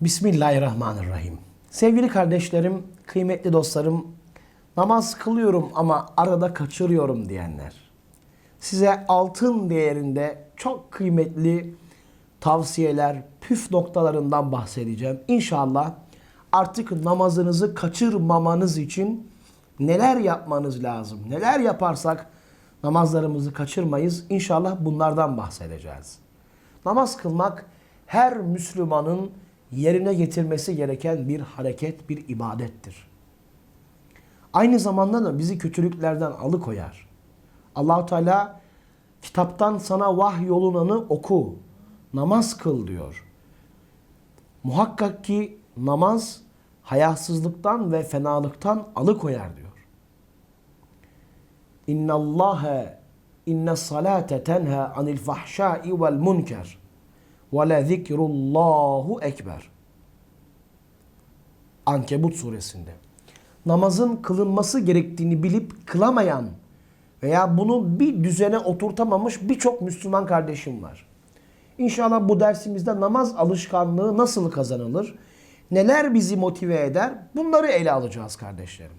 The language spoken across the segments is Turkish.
Bismillahirrahmanirrahim. Sevgili kardeşlerim, kıymetli dostlarım, namaz kılıyorum ama arada kaçırıyorum diyenler. Size altın değerinde çok kıymetli tavsiyeler, püf noktalarından bahsedeceğim. İnşallah artık namazınızı kaçırmamanız için neler yapmanız lazım? Neler yaparsak namazlarımızı kaçırmayız? İnşallah bunlardan bahsedeceğiz. Namaz kılmak her Müslümanın yerine getirmesi gereken bir hareket, bir ibadettir. Aynı zamanda da bizi kötülüklerden alıkoyar. Allahu Teala kitaptan sana vahy yolunanı oku, namaz kıl diyor. Muhakkak ki namaz hayasızlıktan ve fenalıktan alıkoyar diyor. İnna Allaha inna salate tenha anil fahşai vel munker ve le zikrullahu ekber. Ankebut suresinde. Namazın kılınması gerektiğini bilip kılamayan veya bunu bir düzene oturtamamış birçok Müslüman kardeşim var. İnşallah bu dersimizde namaz alışkanlığı nasıl kazanılır? Neler bizi motive eder? Bunları ele alacağız kardeşlerim.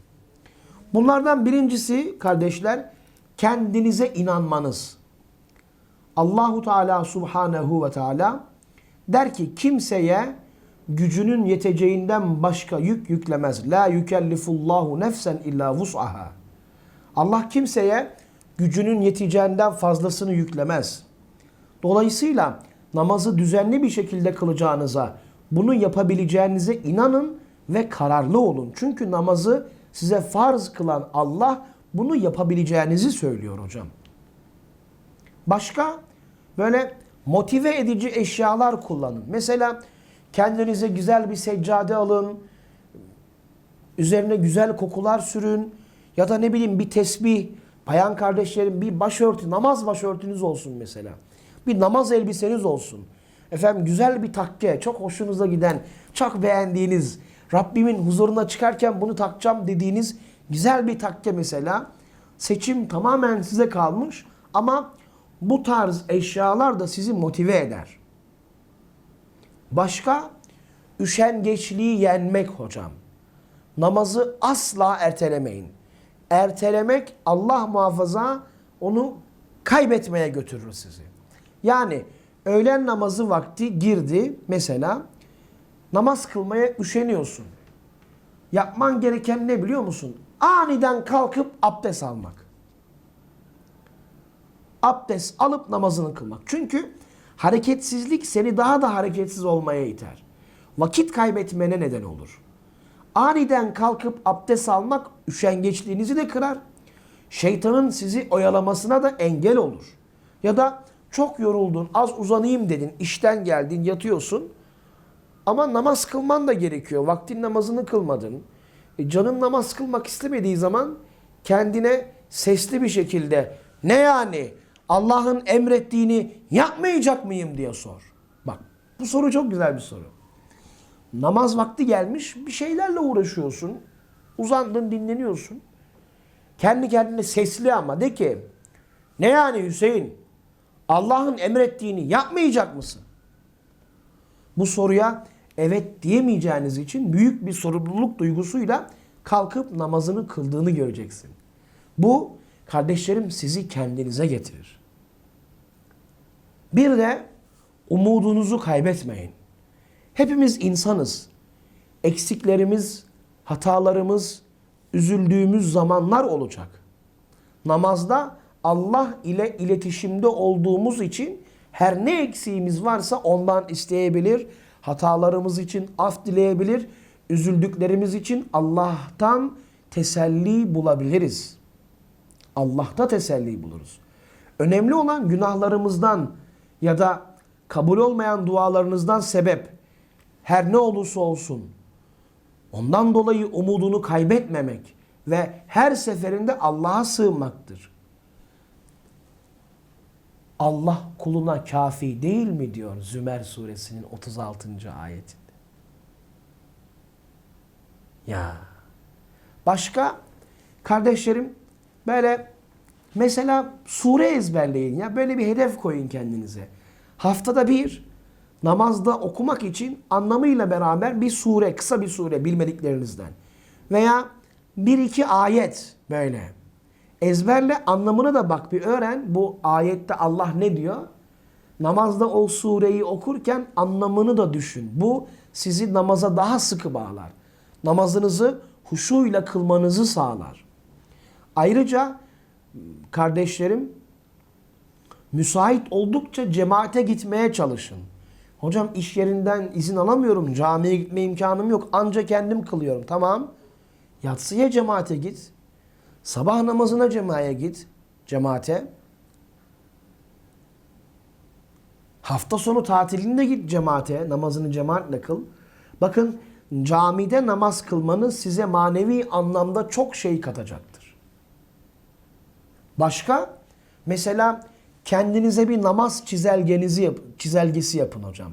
Bunlardan birincisi kardeşler kendinize inanmanız. Allahu Teala Subhanehu ve Teala der ki kimseye gücünün yeteceğinden başka yük yüklemez. La yükellifullahu nefsen illa vus'aha. Allah kimseye gücünün yeteceğinden fazlasını yüklemez. Dolayısıyla namazı düzenli bir şekilde kılacağınıza, bunu yapabileceğinize inanın ve kararlı olun. Çünkü namazı size farz kılan Allah bunu yapabileceğinizi söylüyor hocam. Başka böyle motive edici eşyalar kullanın. Mesela kendinize güzel bir seccade alın. Üzerine güzel kokular sürün. Ya da ne bileyim bir tesbih, bayan kardeşlerim bir başörtü, namaz başörtünüz olsun mesela. Bir namaz elbiseniz olsun. Efendim güzel bir takke, çok hoşunuza giden, çok beğendiğiniz, Rabbimin huzuruna çıkarken bunu takacağım dediğiniz güzel bir takke mesela. Seçim tamamen size kalmış ama bu tarz eşyalar da sizi motive eder. Başka üşengeçliği yenmek hocam. Namazı asla ertelemeyin. Ertelemek Allah muhafaza onu kaybetmeye götürür sizi. Yani öğlen namazı vakti girdi mesela namaz kılmaya üşeniyorsun. Yapman gereken ne biliyor musun? Aniden kalkıp abdest almak. Abdest alıp namazını kılmak. Çünkü hareketsizlik seni daha da hareketsiz olmaya iter. Vakit kaybetmene neden olur. Aniden kalkıp abdest almak üşengeçliğinizi de kırar. Şeytanın sizi oyalamasına da engel olur. Ya da çok yoruldun, az uzanayım dedin, işten geldin, yatıyorsun. Ama namaz kılman da gerekiyor. Vaktin namazını kılmadın. E, canın namaz kılmak istemediği zaman kendine sesli bir şekilde ne yani Allah'ın emrettiğini yapmayacak mıyım diye sor. Bak bu soru çok güzel bir soru. Namaz vakti gelmiş bir şeylerle uğraşıyorsun. Uzandın dinleniyorsun. Kendi kendine sesli ama de ki ne yani Hüseyin Allah'ın emrettiğini yapmayacak mısın? Bu soruya evet diyemeyeceğiniz için büyük bir sorumluluk duygusuyla kalkıp namazını kıldığını göreceksin. Bu kardeşlerim sizi kendinize getirir. Bir de umudunuzu kaybetmeyin. Hepimiz insanız. Eksiklerimiz, hatalarımız, üzüldüğümüz zamanlar olacak. Namazda Allah ile iletişimde olduğumuz için her ne eksiğimiz varsa ondan isteyebilir, hatalarımız için af dileyebilir, üzüldüklerimiz için Allah'tan teselli bulabiliriz. Allah'ta teselli buluruz. Önemli olan günahlarımızdan ya da kabul olmayan dualarınızdan sebep her ne olursa olsun ondan dolayı umudunu kaybetmemek ve her seferinde Allah'a sığınmaktır. Allah kuluna kafi değil mi diyor Zümer suresinin 36. ayetinde. Ya başka kardeşlerim böyle mesela sure ezberleyin ya böyle bir hedef koyun kendinize. Haftada bir namazda okumak için anlamıyla beraber bir sure, kısa bir sure bilmediklerinizden veya bir iki ayet böyle ezberle anlamını da bak bir öğren. Bu ayette Allah ne diyor? Namazda o sureyi okurken anlamını da düşün. Bu sizi namaza daha sıkı bağlar. Namazınızı huşuyla kılmanızı sağlar. Ayrıca kardeşlerim müsait oldukça cemaate gitmeye çalışın. Hocam iş yerinden izin alamıyorum. Camiye gitme imkanım yok. Anca kendim kılıyorum. Tamam. Yatsıya cemaate git. Sabah namazına cemaate git. Cemaate. Hafta sonu tatilinde git cemaate. Namazını cemaatle kıl. Bakın camide namaz kılmanız size manevi anlamda çok şey katacaktır. Başka? Mesela kendinize bir namaz çizelgenizi yap, çizelgesi yapın hocam.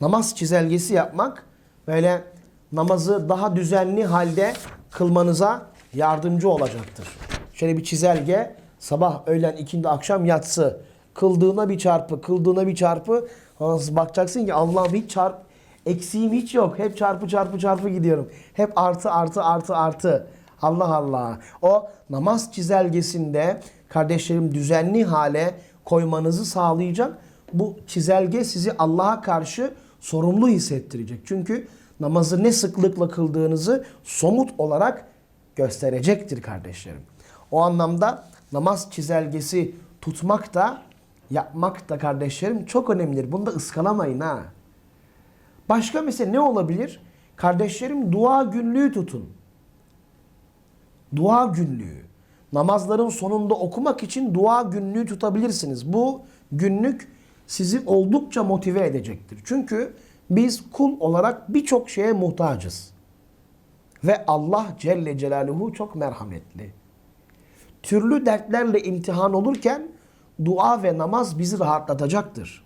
Namaz çizelgesi yapmak böyle namazı daha düzenli halde kılmanıza yardımcı olacaktır. Şöyle bir çizelge sabah, öğlen, ikindi, akşam, yatsı. Kıldığına bir çarpı, kıldığına bir çarpı. Nasıl bakacaksın ki Allah'ım hiç çarp, eksiğim hiç yok. Hep çarpı çarpı çarpı gidiyorum. Hep artı artı artı artı. Allah Allah. O namaz çizelgesinde kardeşlerim düzenli hale koymanızı sağlayacak. Bu çizelge sizi Allah'a karşı sorumlu hissettirecek. Çünkü namazı ne sıklıkla kıldığınızı somut olarak gösterecektir kardeşlerim. O anlamda namaz çizelgesi tutmak da yapmak da kardeşlerim çok önemlidir. Bunu da ıskalamayın ha. Başka mesela ne olabilir? Kardeşlerim dua günlüğü tutun. Dua günlüğü. Namazların sonunda okumak için dua günlüğü tutabilirsiniz. Bu günlük sizi oldukça motive edecektir. Çünkü biz kul olarak birçok şeye muhtacız. Ve Allah Celle Celaluhu çok merhametli. Türlü dertlerle imtihan olurken dua ve namaz bizi rahatlatacaktır.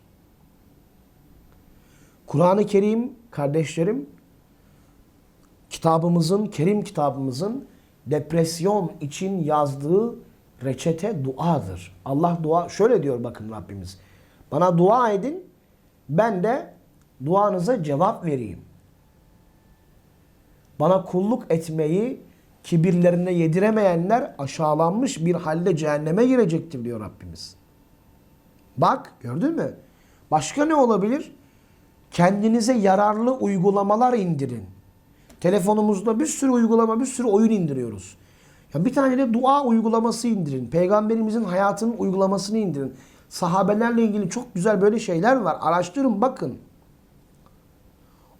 Kur'an-ı Kerim kardeşlerim kitabımızın, Kerim kitabımızın depresyon için yazdığı reçete duadır. Allah dua şöyle diyor bakın Rabbimiz. Bana dua edin ben de duanıza cevap vereyim. Bana kulluk etmeyi kibirlerine yediremeyenler aşağılanmış bir halde cehenneme girecektir diyor Rabbimiz. Bak gördün mü? Başka ne olabilir? Kendinize yararlı uygulamalar indirin. Telefonumuzda bir sürü uygulama, bir sürü oyun indiriyoruz. Ya bir tane de dua uygulaması indirin. Peygamberimizin hayatının uygulamasını indirin. Sahabelerle ilgili çok güzel böyle şeyler var. Araştırın bakın.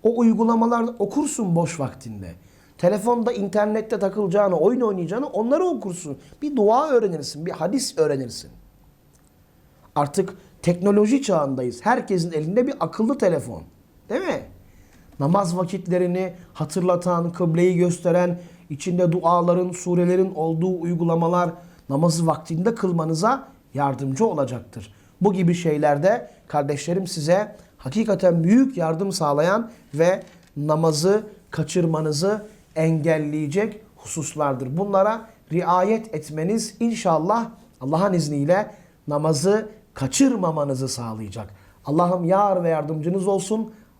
O uygulamalarda okursun boş vaktinde. Telefonda, internette takılacağını, oyun oynayacağını onları okursun. Bir dua öğrenirsin, bir hadis öğrenirsin. Artık teknoloji çağındayız. Herkesin elinde bir akıllı telefon. Değil mi? Namaz vakitlerini hatırlatan, kıbleyi gösteren, içinde duaların, surelerin olduğu uygulamalar namazı vaktinde kılmanıza yardımcı olacaktır. Bu gibi şeylerde kardeşlerim size hakikaten büyük yardım sağlayan ve namazı kaçırmanızı engelleyecek hususlardır. Bunlara riayet etmeniz inşallah Allah'ın izniyle namazı kaçırmamanızı sağlayacak. Allah'ım yar ve yardımcınız olsun.